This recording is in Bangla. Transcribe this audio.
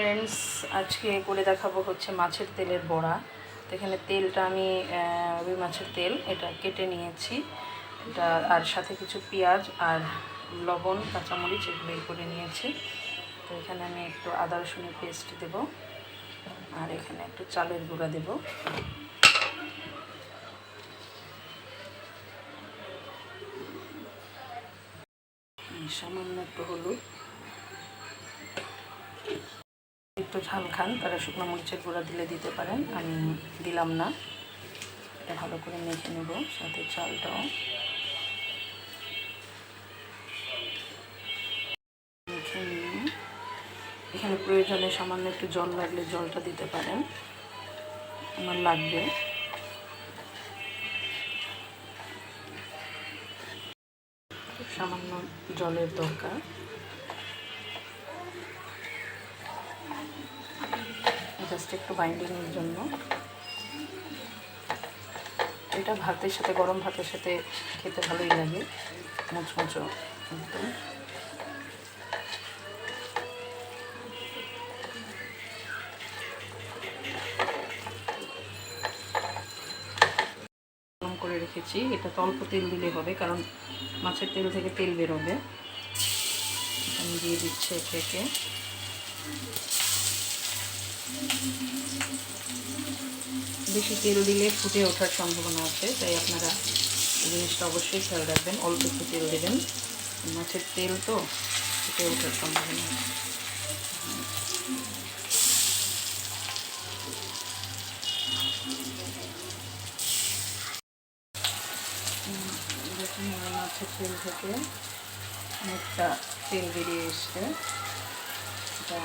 ফ্রেন্ডস আজকে করে দেখাবো হচ্ছে মাছের তেলের বড়া। তো এখানে তেলটা আমি রুই মাছের তেল, এটা কেটে নিয়েছি। এটা আর সাথে কিছু পেঁয়াজ আর লবণ, কাঁচামরিচ এগুলো করে নিয়েছি। তো এখানে আমি একটু আদা, রসুনের পেস্ট দেব আর এখানে একটু চালের গুঁড়া দেব। সামান্য একটু হলুদ। একটু ঝাল খান তারা শুকনো মরিচের গুঁড়া দিলে দিতে পারেন। আমি দিলাম না। এটা ভালো করে মেখে নেব, সাথে চালটাও। এখানে প্রয়োজনে সামান্য একটু জল লাগলে জলটা দিতে পারেন। আমার লাগবে। সামান্য জলের দরকার। জাস্ট একটু বাইন্ডিংয়ের জন্য। এটা ভাতের সাথে, গরম ভাতের সাথে খেতে ভালোই লাগে। মুচমুচো একদম। করে রেখেছি। এটা অল্প তেল দিলে হবে, কারণ মাছের তেল থেকে তেল বেরোবে। আমি দিয়ে দিচ্ছি একে একে। বেশি তেল দিলে ফুটে ওঠার সম্ভাবনা আছে, তাই আপনারা জিনিসটা অবশ্যই খেয়াল রাখবেন, অল্প একটু তেল দেবেন। মাছের তেল তো ফুটে ওঠার সম্ভাবনা দেখুন মাছের তেল থেকে অনেকটা তেল বেরিয়ে এসছে। এটা